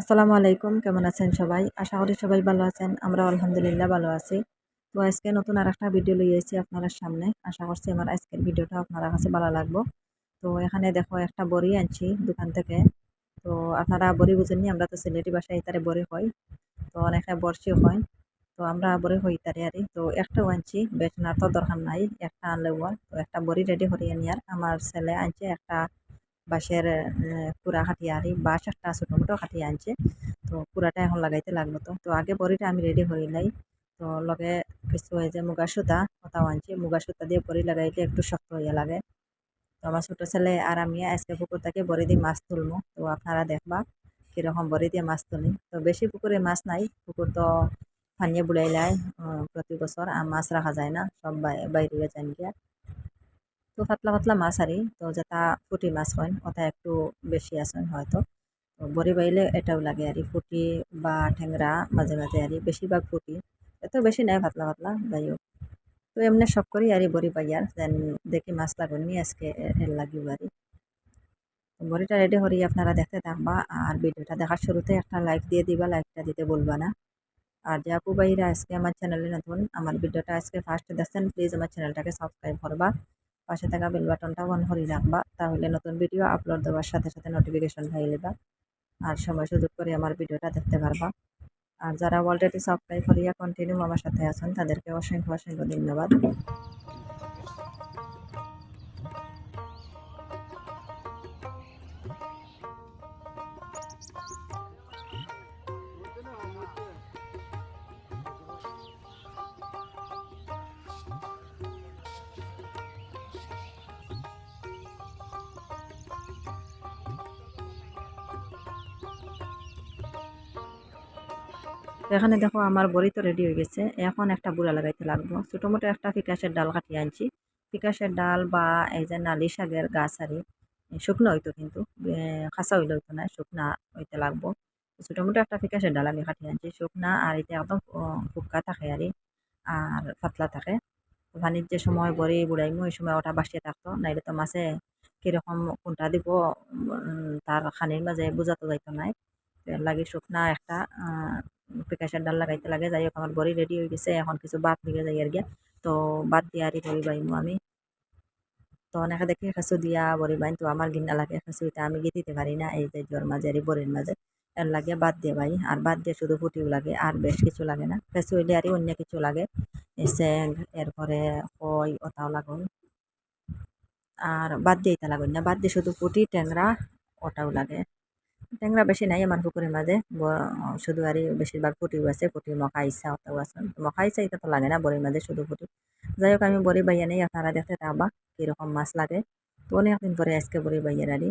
আসসালামু আলাইকুম, কেমন আছেন সবাই? আশা করি সবাই ভালো আছেন আমরা আলহামদুলিল্লাহ ভালো আছি। তো আজকে নতুন আর একটা ভিডিও লই এসেছি আপনার সামনে। আশা করছি আমার আজকের ভিডিওটা আপনার কাছে ভালো লাগবো। তো এখানে দেখো একটা বড়ি আনছি দোকান থেকে। তো আপনারা বড়ি বুঝেননি, আমরা তো সিলেটি বাসায় ইতারে বড়ি হয় তো অনেকে বর্ষিও হয় তো আমরা বড়ি হই ইতারে আরি। তো একটাও আনছি বেশ না তো দরকার নাই, একটা আনলে তো একটা বড়ি রেডি করিয়ে নিয়ার। আমার ছেলে আনছে একটা বাঁশের কুড়া কাটিয়ে আনি বাঁশ একটা ছোটো মোটো কাটিয়ে আনছে। তো কুড়াটা এখন লাগাইতে লাগল তো। তো আগে বড়িটা আমি রেডি করি লাই তো লগে কিছু হয়ে যে মুগা সুতা কোথাও আনছি। মুগা সুতা দিয়ে বড়ি লাগাইলে একটু শক্ত হইয়া লাগে। তো আমার ছোটো ছেলে আর আমি আজকে পুকুর থেকে বড়ি দিয়ে মাছ তুলবো তো আপনারা দেখবা কীরকম বড়ি দিয়ে মাছ তুলি। তো বেশি পুকুরে মাছ নাই। পুকুর তো পানিয়ে বুড়াইলাই প্রতি বছর, আর মাছ রাখা যায় না। সব বাইরে যান গিয়া। তো পাতলা পাতলা মাছ আরি, তো যেটা ফুটি মাছ হয়, ওটা একটু বেশি আসেন হয়তো। তো বড়ি বাইলে এটাও লাগে আর, ফুটি বা ঠেংরা মাঝে মাঝে আর, বেশিরভাগ ফুটি। এত বেশি নেয় পাতলা পাতলা, যাই হোক। তো এমনি সব করি আর বড়ি পাইয়ার যেন দেখি মাছ লাগুনি আজকে এর লাগিব আর। বড়িটা রেডি করি, আপনারা দেখতে থাকবা, আর ভিডিওটা দেখার শুরুতে একটা লাইক দিয়ে দিবা লাইকটা দিতে বলবা না। আর আপু ভাইরা আজকে আমার চ্যানেলে নতুন, আমার ভিডিওটা আজকে ফার্স্ট দেখছেন প্লিজ আমার চ্যানেলটাকে সাবস্ক্রাইব করবা। পাশে থাকা বেল বাটনটা অন করে রাখবা তাহলে নতুন ভিডিও আপলোড দেওয়ার সাথে সাথে নোটিফিকেশন পাই নেবা। আর সময় সুযোগ করে আমার ভিডিওটা দেখতে পারবা। আর যারা অলরেডি সাবস্ক্রাইব করিয়া কন্টিনিউ আমার সাথে আছেন, তাদেরকে অসংখ্য অসংখ্য ধন্যবাদ। এখানে দেখো আমার বড়ি তো রেডি হয়ে গেছে। এখন একটা বুড়া লাগাইতে লাগবো। ছোটো মোটো একটা ফিকাশের ডাল কাটিয়ে আনছি। ফিকাশের ডাল বা এই যে নালি শাকের গাছ আরি শুকনো হইতো কিন্তু। খাসা হইলে হইতো না, শুকনা হইতে লাগবো। ছোটো মোটো একটা ফিকাশের ডাল আমি কাটিয়ে আনছি। শুকনা আর এটা একদম ফুকা থাকে আরি আর পাতলা থাকে। পানির যে সময় বড়ি বুড়াইমো, ওই সময় ওটা বাসিয়ে থাকতো। নাইলে তো মাছে কীরকম কোনটা দিব তার খানির মাঝে বোঝাতো যাইতো নাই। লাগে শুকনা একটা পেঁকাশের ডাল লাগাইতে লাগে যাই হোক আমার বড়ি রেডি হয়ে গেছে, এখন কিছু বাদ লিগে যাই আর গিয়া। তো বাদ দিয়ে আরই বড়ি বাইমু আমি। তো অনেকে দেখে খেসু দিয়া বড়ি বাইন, তো আমার গিন্না লাগে খেসু এটা, আমি গিয়ে দিতে পারি না এই যে জ্বর মাঝে আর বড়ির মাঝে। এর লাগে বাদ দিয়ে ভাই আর বাদ দিয়ে শুধু ফুটিও লাগে, আর বেশ কিছু লাগে না। খেসু হইলে আর অন্য কিছু লাগে স্যাং এরপরে কই, ওটাও লাগুন। আর বাদ দিয়ে এটা লাগুন না, বাদ দিয়ে শুধু ফুটি ট্যাংরা, ওটাও লাগে। ট্যাংরা বেশি নাই আমার পুকুরের মাঝে শুধু আর বেশিরভাগ ফুটিও আছে পুটি মকা ইচ্ছা অতও আছে। মকা ইচ্ছা এটা তো লাগে না বড়ির মাঝে শুধু পুটি যাই হোক, আমি বড়ি বাইয়া নেই আপনারা দেখতে থাকবা কীরকম মাছ লাগে। তো অনেকদিন পরে আজকে বড়ি বাইয়ের আরি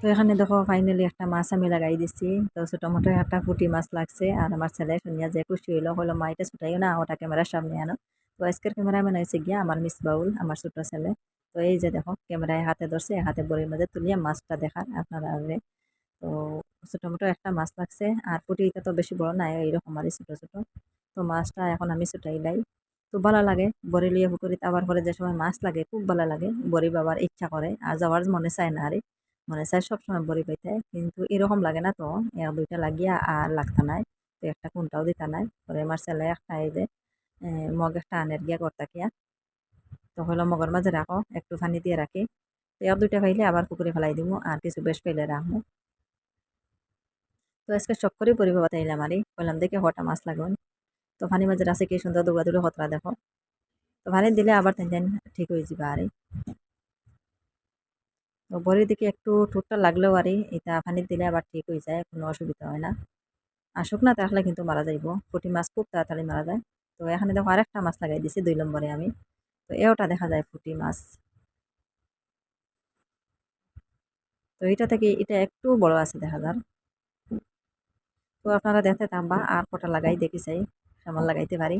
তো এখানে দেখো ফাইনালি একটা মাছ আমি লাগাই দিচ্ছি তো ছোটো মোটো একটা ফুটি মাছ লাগছে আর আমার ছেলে শুনিয়া যে খুশি হইল হলো মা, এটা ছুটাইও না, ওটা ক্যামেরার সামনে আনো। তো আজকের ক্যামেরাম্যান হয়েছে গিয়া আমার মিস বাউল, আমার ছোটো ছেলে। তো এই যে দেখো ক্যামেরায় হাতে ধরছে, হাতে বড়ির মধ্যে তুলিয়া মাছটা দেখার আপনারা তো ছোটো মোটো একটা মাছ লাগছে আর ফুটিটা তো বেশি বড় নাই এইরকম আর ছোটো ছোটো। তো মাছটা এখন আমি ছুটাই লাই। তো ভালো লাগে, বড়ি লিয়ে পুকুরিতে আবার পরে যে সময় মাছ লাগে, খুব ভালো লাগে, বড়ি বাবার ইচ্ছা করে, আর যাওয়ার মনে চায় না আরে। মনে চায় সবসময় বড়ি পাইতে, কিন্তু এরকম লাগে না তো। দুইটা লাগিয়া আর লাগতা নাই। তো একটা কোনটাও দিতা নাই। পরে আমার ছেলে একটা এই যে মগ একটা আনের গিয়া করতা কিয়া। তো হলো মগর মাঝে রাখো একটু পানি দিয়ে রাখি। তো এক দুইটা পাইলে আবার পুকুরে ফেলাই দিব আর কিছু বেশ পাইলে রাখব তো আজকে সব করে পরিবার বাতাইলাম আরই বললাম দেখে হটা মাছ লাগুন। তো পানি মাঝে আছে কি সুন্দর দৌড়া দৌড়ে হতরা দেখো। তো পানি দিলে আবার তেন ঠিক হয়ে যাবে আরই বড়ির দিকে একটু ঠোঁটটা লাগলেও আর এটা পানি দিলে আবার ঠিক হয়ে যায়, কোনো অসুবিধা হয় না। আর শুকনা থাকলে কিন্তু মারা যাইব। পুঁটি মাছ খুব তাড়াতাড়ি মারা যায়। তো এখানে দেখো আরেকটা মাছ লাগাই দিছি দুই নম্বরে আমি। তো এওটা দেখা যায় পুঁটি মাছ। তো এটা থেকে এটা একটু বড় আছে দেখা যার। তো আপনারা দেখতে থাকবা আর কটা লাগাই দেখি চাই। সামান লাগাইতে পারি।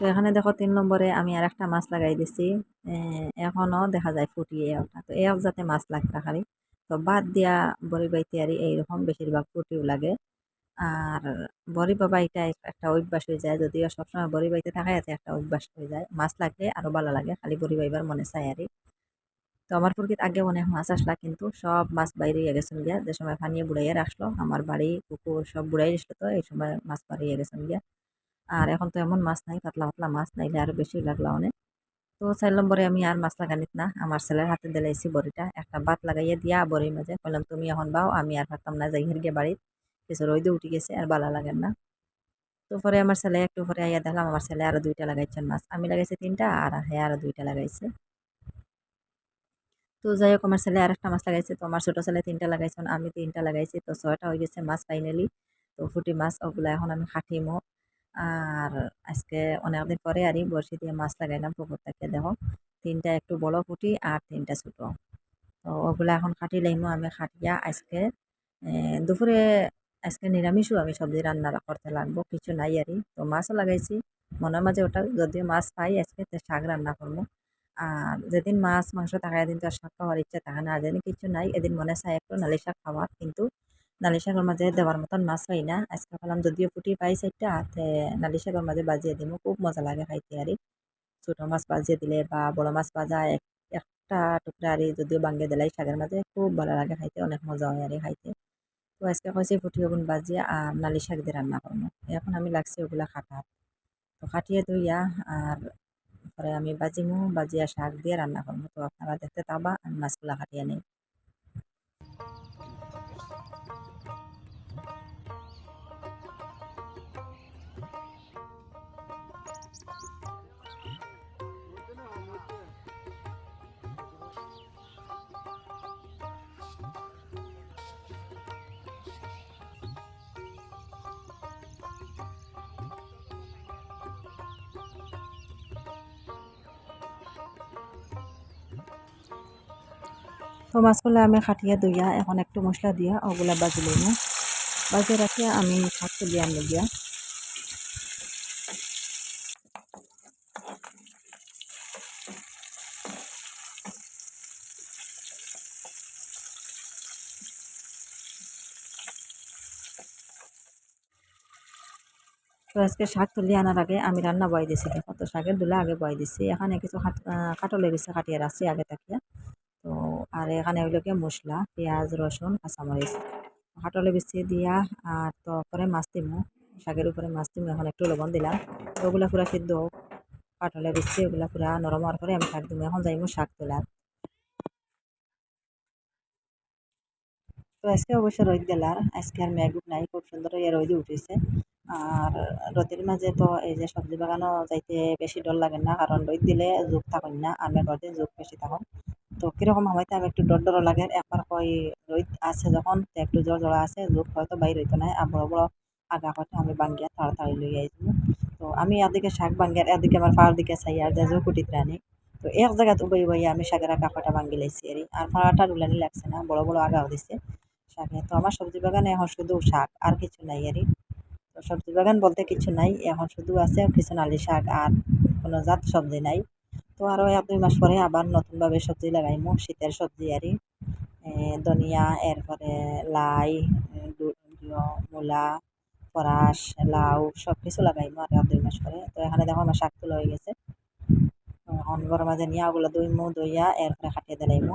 তো এখানে দেখো তিন নম্বরে আমি আর একটা মাছ লাগাই দিছি। এখনও দেখা যায় ফুটিয়ে ওটা তো এও যাতে মাছ লাগতে খালি তো বাদ দিয়া বড়ি বাইতে আর এইরকম বেশিরভাগ ফুটিও লাগে। আর বড়ি বাবা এটা একটা অভ্যাস হয়ে যায়, যদিও সবসময় বড়ি বাইতে থাকে এতে একটা অভ্যাস হয়ে যায়। মাছ লাগলে আরও ভালো লাগে, খালি বড়ি বাইবার মনে চায় আর তো আমার পুরকিত আগে অনেক মাছ আসলা, কিন্তু সব মাছ বাইরে গেছেন গিয়া। যে সময় ফানিয়ে বুড়াইয়া রাখল আমার বাড়ি, পুকুর সব বুড়াই আসলো তো, এই সময় মাছ বাড়িয়ে গেছেন গিয়া। আর এখন তো এমন মাছ নাই, পাতলা পাতলা মাছ নাইলে আরও বেশি লাগল অনেক। তো চার নম্বরে আমি আর মাছ লাগানিত না, আমার ছেলের হাতে দিলাইছি বড়িটা, একটা বাত লাগাইয়া দিয়া বড়ির মাঝে বললাম, তুমি এখন বাও, আমি আর পারতাম না যাই গিয়ে বাড়ির কিছু রোদে উঠে গেছে আর বালা লাগেন না। তো পরে আমার ছেলে একটু পরে আইয়া দেখলাম, আমার ছেলে আরও দুইটা লাগাইছেন মাছ, আমি লাগাইছি তিনটা আর হ্যাঁ আরও দুইটা লাগাইছে। তো যাই হোক, আমার ছেলে আর একটা মাছ লাগাইছে, তো আমার ছোটো ছেলে তিনটা লাগাইছেন আমি তিনটা লাগাইছি, তো ছয়টা হয়ে গেছে মাছ ফাইনালি তো ফুটি মাছ, ওগুলো এখন আমি খাটিমো। আর আজকে অনেকদিন পরে আরই বড়শি দিয়ে মাছ লাগাইলাম পুকুর থেকে দেখো। তিনটা একটু বড় ফুটি আর তিনটা ছোটো। তো ওগুলো এখন খাটি লাইমো, আমি খাটিয়া আজকে দুপুরে আজকে নিরামিষও আমি সবজি রান্না করতে লাগবো, কিছু নাই আরই। তো মাছও লাগাইছি, মনের মাঝে ওটা যদিও মাছ পাই আজকে শাক রান্না করব। আর যেদিন মাছ মাংস থাকা এদিন তো আর শাক খাওয়ার ইচ্ছা থাকে না আর যেদিন কিছু নাই, এদিন মনে চায় একটু নালি শাক খাওয়ার কিন্তু নালি শাকের মাঝে দেওয়ার মতন মাছ পাই না। আজকে ভাবলাম যদিও ফুটি পাই চারটা হাতে নালি শাকের মাঝে বাজিয়ে দিব খুব মজা লাগে খাইতে আরই ছোটো মাছ বাজিয়ে দিলে বা বড় মাছ ভাজা একটা টুকরা আরই যদিও বাঙ্গে দিলাই শাকের মাঝে খুব ভালো লাগে খাইতে অনেক মজা হয় আরই খাইতে তো আজকে কইছি ফুটি ওগুন বাজিয়ে আর নালি শাক দিয়ে রান্না করব এখন আমি লাগছি ওগুলা খাটার তো খাটিয়ে ধুইয়া আর পরে আমি বাজিমু, বাজিয়া শাক দিয়ে রান্না করব তো আপনারা দেখতে পাবা, আমি মাছগুলা কাটিয়ে নিই তো মাছগুলো আমি খাটিয়ে দইয়া এখন একটু মশলা দিয়া ওগুলা বাজি লইব বাজি রাখিয়া আমি শাক তুলি আনব দিয়া তো আজকে শাক তুলি আনার আগে আমি রান্না বয় দিছি। দেখো তো, শাকের দুলা আগে বয় দিছি। এখানে কিছু কাটলে গেছে কাটিয়ে রাখছি আগে থাকিয়া তো আর এখানে গিয়ে মশলা, পেঁয়াজ, রসুন, কাঁচামরিচ। কাটলে বেশি দিয়া আর তো পরে মাছ দিমু, শাকের উপরে মাছ দিমু, এখন একটু লবণ দিলাম। তো ওগুলো পুরা সিদ্ধ হোক। কাটলে বেশি ওগুলো পুরা নরম হওয়ার পরে আমি শাক দিমু। এখন যাইমু শাক তোলার। তো আজকে অবশ্য রোদ দিলার। আজকে আর মেঘুক নাই, খুব সুন্দর ইয়ে রোদ উঠেছে। আর রোদের মাঝে তো এই যে সবজি বাগানও যাইতে বেশি ডর লাগে না, কারণ রোদ দিলে জোক থাকুন না, আর মেঘর দিন জোক বেশি থাকুন। তো কীরকম হয়তো আমি একটু ডর ডর লাগে, একবার কই রোদ আছে যখন একটু জ্বর জ্বর আছে, জোক হয়তো বাইর হইতো না, আর বড় বড় আগা হয়তো আমি বাঙ্গিয়া তাড়াতাড়ি লই আইছি তো আমি এদিকে শাক বাঙ্গিয়ার এদিকে আমার পাড়ার দিকে চাই, আর যে জোক উঠিত রানি। তো এক জায়গাত উবাই উবাই আমি শাকের আগা কটা বাঙ্গি লাইছি আর আর পাড়াটা রুলানি লাগছে না, বড় বড় আগাও দিছে শাকে। তো আমার সবজি বাগানে এখন শুধু শাক, আর কিছু নাই আরই তো সবজি বাগান বলতে কিছু নাই, এখন শুধু আছে কিছু নালি শাক আর কোনো জাত সবজি নাই। তো আরও এক দুই মাস পরে আবার নতুনভাবে সবজি লাগাইমু, শীতের সবজি আরই ধনিয়া, এরপরে লাই মূলা ফরাস লাউ সব কিছু লাগাইমু আর এক দুই মাস পরে। তো এখানে দেখো আমার শাক তুলা হয়ে গেছে। এখন গরম মাঝে নিয়ে ওগুলো দইমু দইয়া এরপরে খাটিয়ে দিলাইমু।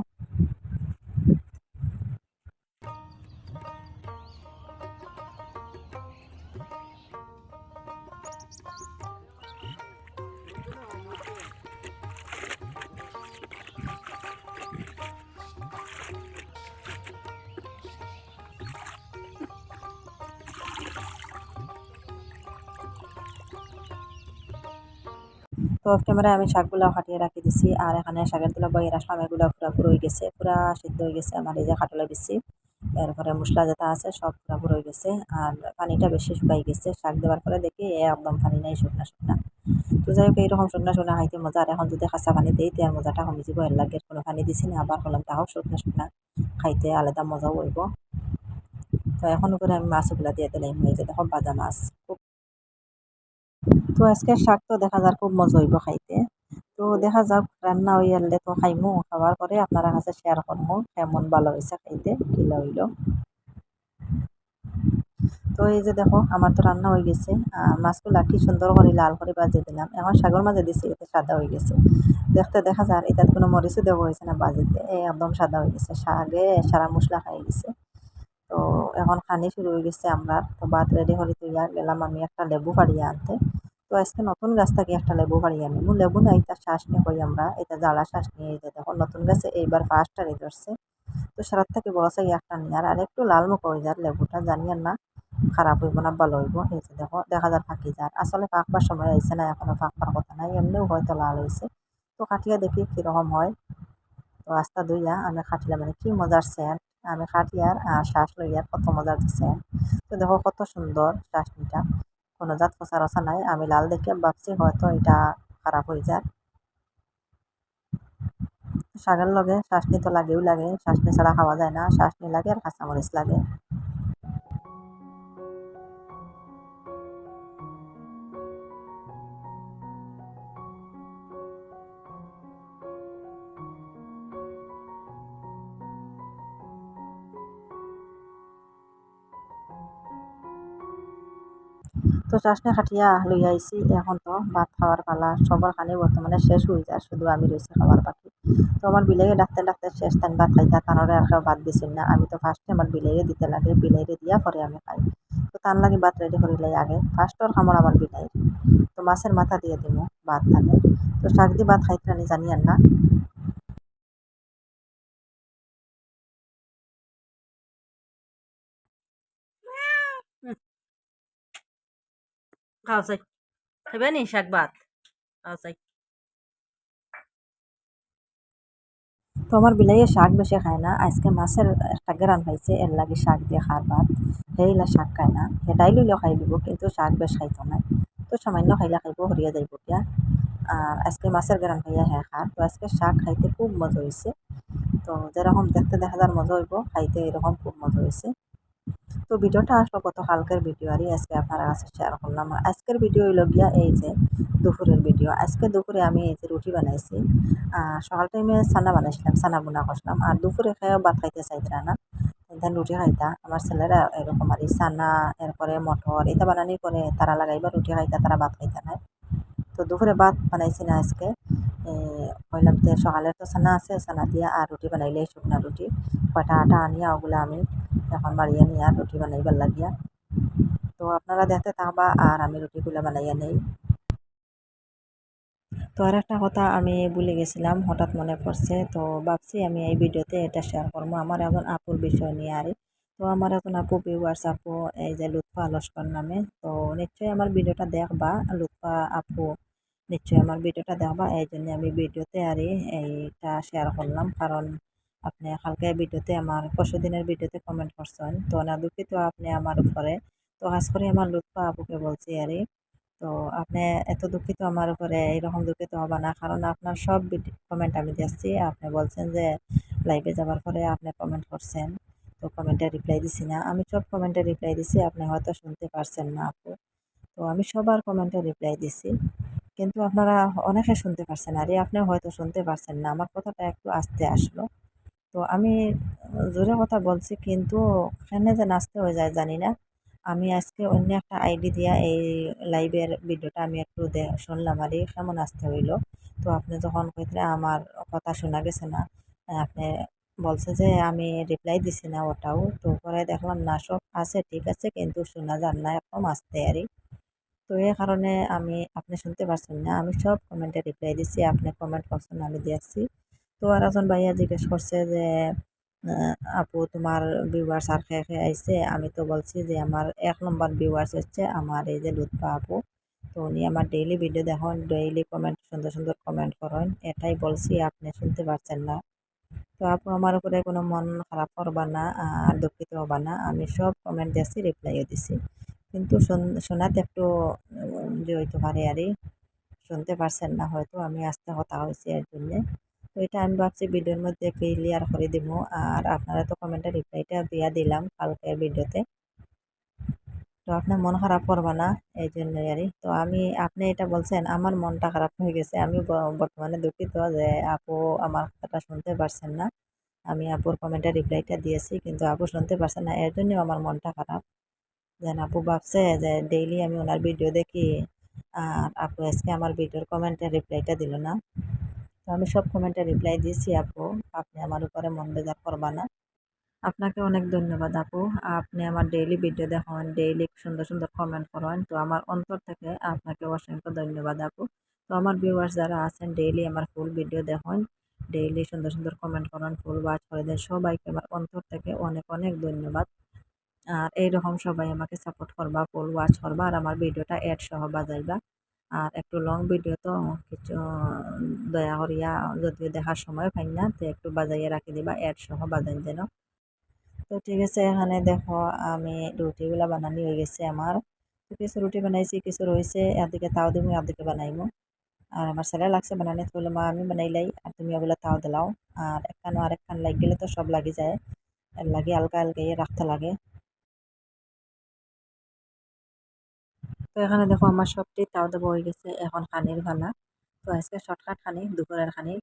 তো অফ ক্যামেরায় আমি শাকগুলো কাটিয়ে রাখি দিছি, আর এখানে শাকের তুলা বই রাখলাম এগুলো পুরা পুরো হয়ে গেছে, পুরা সিদ্ধ হয়ে গেছে আমার এই যে খাটলা দিচ্ছি এরপরে মশলা যেটা আছে সব পুরা হয়ে গেছে, আর পানিটা বেশি শুকাই গেছে, শাক দেওয়ার পরে দেখি এ একদম পানি নেই, শুকনা শুকনা। তো যাই হোক, এইরকম শুকনা শুকনা খাইতে মজা, আর এখন যদি কাঁচা পানি দিই তার মজাটা কমে যাব এর লাগে কোনো পানি দিছি না, আবার হলাম তাও শুকনা শুকনা। খাইতে আলাদা মজাও হইব। তো এখন করে আমি মাছগুলা দিয়ে দিলাম, এই যে দেখো বাজা মাছ খুব তো আজকে শাক তো দেখা যার খুব মজা হইব খাইতে। তো দেখা যাক, রান্না আনলে তো খাইমু খাওয়ার পরে আপনারা কাছে শেয়ার করব কেমন ভালো হয়েছে খাইতে কিলা হইল। তো এই যে দেখো, আমার তো রান্না হয়ে গেছে। মাছগুলা কি সুন্দর করে লাল করে বাজিয়ে দিলাম। এখন সাগর মাঝে দিছি, এতে সাদা হয়ে গেছে। দেখতে দেখা যায় এটা কোনো মরিচও দেওয়া হয়েছে না বাজিতে একদম সাদা হয়ে গেছে। শাগে সারা মশলা খাই গেছে। তো এখন খানি শুরু হয়ে গেছে আমরা। তো ভাত রেডি করে তুইয়া গেলাম আমি একটা লেবু ফাড়িয়ে আনতে। তো আজকে নতুন গাছ থেকে একটা লেবু ফাড়িয়ে আনি। লেবু না এটা শ্বাস নিয়ে কই আমরা? এটা জ্বালা শ্বাস নিয়ে এই দেখো, নতুন গাছে এইবার ফার্স্ট আর ধরছে। তো সারার থেকে বড় সাই একটা নিয়ে আর একটু লাল মুখ হয়ে যায় লেবুটা জানিয়েন না, খারাপ হইব না, ভালো হইব। এই যে দেখো, দেখা যায় ফাঁকি যার। আসলে পাকবার সময় আইছে না, এখনও পাকবার কথা নাই, এমনিও হয়তো লাল হয়েছে তো কাটিয়া দেখি কীরকম হয়। তো আস্তা দুইয়া আমি খাটিলাম মানে কি মজার সেন্ট আমি খাটিয়ার আর শ্বাস লইয়ার কত মজার সেন্ট তো দেখো কত সুন্দর শ্বাস চাটনিটা কোনো জাত ফসা রসা নাই, আমি লাল দেখে ভাবছি হয়তো এটা খারাপ হয়ে যায়। শাকের লগে চাটনি তো লাগেও লাগে চাটনি ছাড়া খাওয়া যায় না চাটনি লাগে আর কাঁচামরিচ লাগে। তো চাষনে খাটিয়া লইয়া আইসি এখন তো ভাত খাওয়ার পালা, সবার খানে বর্তমানে শেষ হয়ে যায়, শুধু আমি রয়েছি খাবার বাকি। তো আমার বিলাইয়ে ডাকতে ডাকতে শেষ টাইম ভাত খাইতা, তানরে আর কেউ ভাত দিছিল না। আমি তো ফার্স্টে আমার বিলাইয়ে দিতে লাগে বিলাইরে দিয়া পরে আমি খাই। তো তার লাগে ভাত রেডি করিলাই আগে ফার্স্টর খামর আমার বিলাই তো মাছের মাথা দিয়ে দিব ভাত টানে তো শাক দিয়ে ভাত খাইতে জানি না। খাও চাই খাইবে নি শাক ভাত তো আমার বিলাইয়ে শাক বেশি খায় না আজকে মাছের একটা গ্রান পাইছে এর লাগে শাক দিয়ে খার ভাত সেইলা শাক খায় না সেটাই লইলেও খাই দিব কিন্তু শাক বেশ খাইতো না তো সামান্য খাইলে খাইব হরিয়া যাইব কিয়া আর আজকে মাছের গ্রান পাইয়া হ্যাঁ খার তো আজকে শাক খাইতে খুব মজা হয়েছে তো যেরকম দেখতে দেখা যার মজা হইব খাইতে এরকম খুব মজা হয়েছে তো ভিডিওটা আসলো কত হালকার ভিডিও, আর আজকে আপনারা কাছে শেয়ার করলাম। আজকের ভিডিও হইল গিয়া এই যে দুপুরের ভিডিও। আজকে দুপুরে আমি এই যে রুটি বানাইছি। সকাল টাইমে সানা বানাইছিলাম সানা বোনা করছিলাম। আর দুপুরে খেয়েও ভাত খাইতে চাইতারা না, দেন রুটি খাইতা। আমার ছেলেরা এরকম আর সানা এরপরে মটর এটা বানানি করে তারা লাগাইবা রুটি খাইতা, তারা ভাত খাইতা না। তো দুপুরে ভাত বানাইছি না আজকে। কইলাম যে সকালের তো সানা আছে সানা দিয়া আর রুটি বানাইলে শুকনা রুটি। কয়টা আটা আনিয়া ওগুলো আমি এখন বাড়িয়ে নিয়ে আর রুটি বানাইবার লাগিয়া। তো আপনারা দেখতে থাকবা, আর আমি রুটিগুলো বানাইয়া নেই। তো আর একটা কথা আমি ভুলে গেছিলাম, হঠাৎ মনে পড়ছে। তো ভাবছি আমি এই ভিডিওতে এটা শেয়ার করব। আমার এখন আপুর বিষয় নিয়ে আর। তো আমার এখন আপু ভিউয়ার্স আপু, এই যে লুৎফা লস্কর নামে। তো নিশ্চয়ই আমার ভিডিওটা দেখবা, লুৎফা আপু। নিশ্চয়ই আমার ভিডিওটা দেখবা, এই জন্য আমি ভিডিওতে আর এইটা শেয়ার করলাম। কারণ আপনি কালকে ভিডিওতে আমার পরশু দিনের ভিডিওতে কমেন্ট করছেন। তো না, দুঃখিত আপনি আমার উপরে। তো আজ করে আমার লুৎফা আপুকে বলছি, আর, তো আপনি এত দুঃখিত আমার উপরে এইরকম দুঃখিত হবা না। কারণ আপনার সব কমেন্ট আমি দিচ্ছি আপনি বলছেন যে লাইভে যাওয়ার পরে আপনি কমেন্ট করছেন। তো কমেন্টে রিপ্লাই দিছি না। আমি সব কমেন্টে রিপ্লাই দিছি, আপনি হয়তো শুনতে পারছেন না আপু। তো আমি সবার কমেন্টে রিপ্লাই দিছি। কিন্তু আপনারা অনেকে শুনতে পারছেন আর আপনি হয়তো শুনতে পারছেন না। আমার কথাটা একটু আস্তে আসলো। তো আমি জোরে কথা বলছি কিন্তু এখানে যে নাচতে হয়ে যায় জানি না। আমি আজকে অন্য একটা আইডি দিয়া এই লাইভের ভিডিওটা আমি একটু শুনলাম আর কেমন আসতে হইল। তো আপনি যখন কইতে আমার কথা শোনা গেছে না, আপনি বলছে যে আমি রিপ্লাই দিছি না ওটাও। তো পরে দেখলাম না, সব আছে, ঠিক আছে, কিন্তু শোনা যান না একদম আসতে আরই তো এই কারণে আমি, আপনি শুনতে পারছেন না, আমি সব কমেন্টে রিপ্লাই দিছি, আপনি কমেন্ট করছেন, আমি দিয়েছি। তো আর একজন ভাইয়া জিজ্ঞেস করছে যে আপু তোমার ভিউয়ার্স আর খেয়ে খেয়ে আইসে আমি তো বলছি যে, আমার এক নম্বর ভিউয়ার্স হচ্ছে আমার এই যে লুৎফা আপু। তো উনি আমার ডেইলি ভিডিও দেখুন ডেইলি কমেন্ট সুন্দর সুন্দর কমেন্ট করেন। এটাই বলছি, আপনি শুনতে পারছেন না। তো আপু, আমার উপরে কোনো মন খারাপ করবা না, আর দুঃখিত হবা না। আমি সব কমেন্ট দিয়েছি রিপ্লাইও দিছি কিন্তু শোনাতে একটু যে হইতে পারে আরই শুনতে পারছেন না হয়তো, আমি আস্তে কথা হয়েছি এর জন্যে। তো এটা আমি ভাবছি ভিডিওর মধ্যে ক্লিয়ার করে দিব। আর আপনারা তো কমেন্টে রিপ্লাইটা দিয়া দিলাম কালকের ভিডিওতে তো আপনার মন খারাপ করবা না, এই জন্যই আর তো আমি, আপনি এটা বলছেন, আমার মনটা খারাপ হয়ে গেছে। আমি বর্তমানে দুঃখিত যে আপু আমার কথাটা শুনতে পারছেন না। আমি আপুর কমেন্টে রিপ্লাইটা দিয়েছি, কিন্তু আপু শুনতে পারছেন না। এর জন্য আমার মনটা খারাপ। যেন আপু ভাবছে যে ডেইলি আমি ওনার ভিডিও দেখি, আর আপু আজকে আমার ভিডিওর কমেন্টে রিপ্লাইটা দিল না। তো আমি সব কমেন্টে রিপ্লাই দিয়েছি, আপু, আপনি আমার উপরে মন বেজার করবা না। আপনাকে অনেক ধন্যবাদ, আপু। আপনি আমার ডেইলি ভিডিও দেখেন ডেইলি সুন্দর সুন্দর কমেন্ট করেন। তো আমার অন্তর থেকে আপনাকে অসংখ্য ধন্যবাদ, আপু। তো আমার ভিউয়ার্স যারা আছেন ডেইলি আমার ফুল ভিডিও দেখেন ডেইলি সুন্দর সুন্দর কমেন্ট করেন ফুল ওয়াচ করে দেন। সবাইকে আমার অন্তর থেকে অনেক অনেক ধন্যবাদ। আর এইরকম সবাই আমাকে সাপোর্ট করবা ফুল ওয়াচ করবা, আর আমার ভিডিওটা অ্যাড সহ বাজাইবা। আর একটু লং ভিডিও তো কিছু দয়া করিয়া যদিও দেখার সময় পাই না, তো একটু বাজাইয়া রাখি দিবা অ্যাড সহ বাজাই যেন তো ঠিক আছে, এখানে দেখো আমি রুটিগুলা বানানি হয়ে গেছে আমার। তো কিছু রুটি বানাইছি, কিছু রয়েছে, এদিকে তাও দিমু, এদিকে বানাইমু। আর আমার ছেলে লাগছে বানানি, তো মা, আমি বানাইলাই আর তুমি ওগুলো তাও দিলাও। আর একখানো আর একখান লাগ গেলে তো সব লাগি যায়। লাগে হালকা ইয়ে রাখতে লাগে। তো এখানে দেখো আমার সবটি তাও দেবো হয়ে গেছে, এখন খানির ভালা তো আজকে শর্টকাট খানি, দুপুরের খানি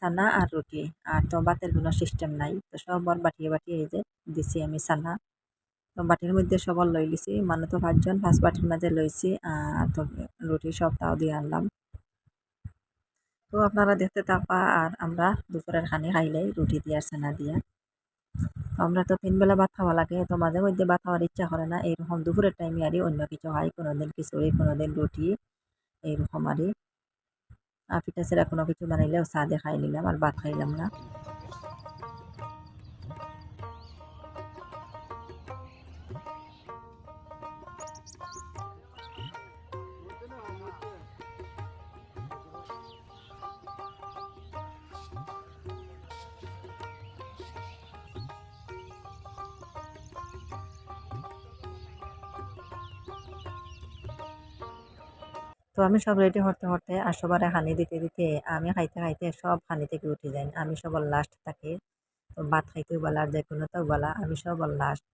সানা আর রুটি। আর তো বাতের কোনো সিস্টেম নাই, তো সবার বাটিয়ে বাটিয়ে এই যে দিছি আমি সানা তো বাটির মধ্যে সবার লই লিছি মানে তো পাঁচজন, পাঁচ বাটির মাঝে লইছি, আর তো রুটি সব তাও দিয়ে আনলাম। তো আপনারা দেখতে থাকবা, আর আমরা দুপুরের খানি খাইলাই রুটি দিয়ে আর সানা দিয়া। আমরা তো তিনবেলা ভাত খাওয়া লাগে, তো মাঝে মধ্যে ভাত খাওয়ার ইচ্ছা করে না। এইরকম দুপুরের টাইমে আরই অন্য কিছু হয়, কোনোদিন খিচুড়ি কোনো দিন রুটি, এইরকম আরই। আর পিঠা ছেড়া কোনো কিছু বানাইলেও চা দিয়ে খাই নিলাম আর ভাত খাইলাম না। তো আমি সব রেডি হতে হতে আর সবার হানি দিতে দিতে আমি খাইতে খাইতে সব হানি থেকে উঠে যাই। আমি সবার লাস্ট থাকি তো ভাত খাইতেও বলা আর যে কোনোতেও বলা, আমি সবার লাস্ট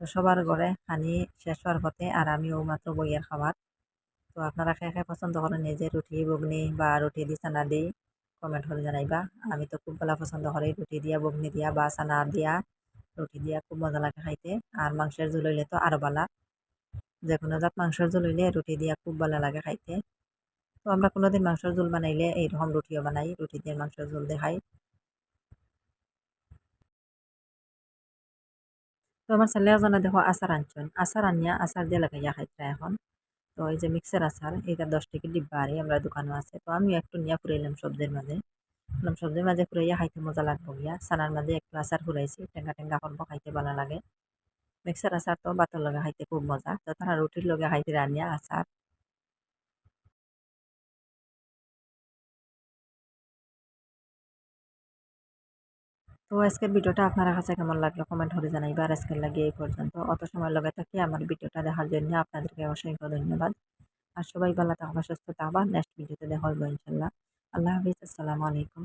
তো সবার ঘরে হানি শেষ হওয়ার পথে আর আমিও মাত্র বইয়ের খাবার। তো আপনারা খেয়ে খেয়ে পছন্দ করেন যে রুটি, বগনি বা রুটি দি চানা দি কমেন্ট করে জানাইবা। আমি তো খুব ভালো পছন্দ করি রুটি দিয়া, বগনি দিয়া বা চানা দিয়া, রুটি দিয়া খুব মজা লাগে খাইতে। আর মাংসের ঝোল হইলে তো আরও ভালা যে কোনো জাত মাংসের ঝোল হইলে রুটি দিয়া খুব ভালো লাগে খাইতে। তো আমরা কোনোদিন মাংসের ঝোল বানাইলে এইরকম রুটিও বানাই, রুটি দিয়ে মাংসের ঝোল দিয়ে খাই তো আমার ছেলে জানা দেখো আচার আনছেন আচার আনিয়া আচার দিয়ে লাগাইয়া খাইতে এখন। তো এই যে মিক্সার আচার এটা দশ টাকা ডিব্বা আরে আমরা দোকানও আছে। তো আমি একটু নিয়ে ফুরাইলাম সবজির মাঝে। বললাম, সবজির মাঝে ফুরাইয়া খাইতে মজা লাগবো গিয়া। সানার মাঝে একটু আচার ফুরাইছি, টেঙ্গা টেঙ্গা করব, খাইতে ভালো লাগে। মিক্সার আচার তো ভাতের লগে খাইতে খুব মজা। তো তারা রুটির লগে খাইতে রানিয়া আচার তো আজকের ভিডিওটা আপনার কাছে কেমন লাগল কমেন্ট করে জানাইবা। আর আজকের লাগিয়ে এই পর্যন্ত অত সময় লগে থাকি আমার ভিডিওটা দেখার জন্য আপনাদেরকে অসংখ্য ধন্যবাদ। আর সবাই ভালো থাকবা সুস্থ থাকবা নেক্সট ভিডিওতে দেখা হইব ইনশাল্লাহ আল্লাহ হাফিজ। আসসালামু আলাইকুম।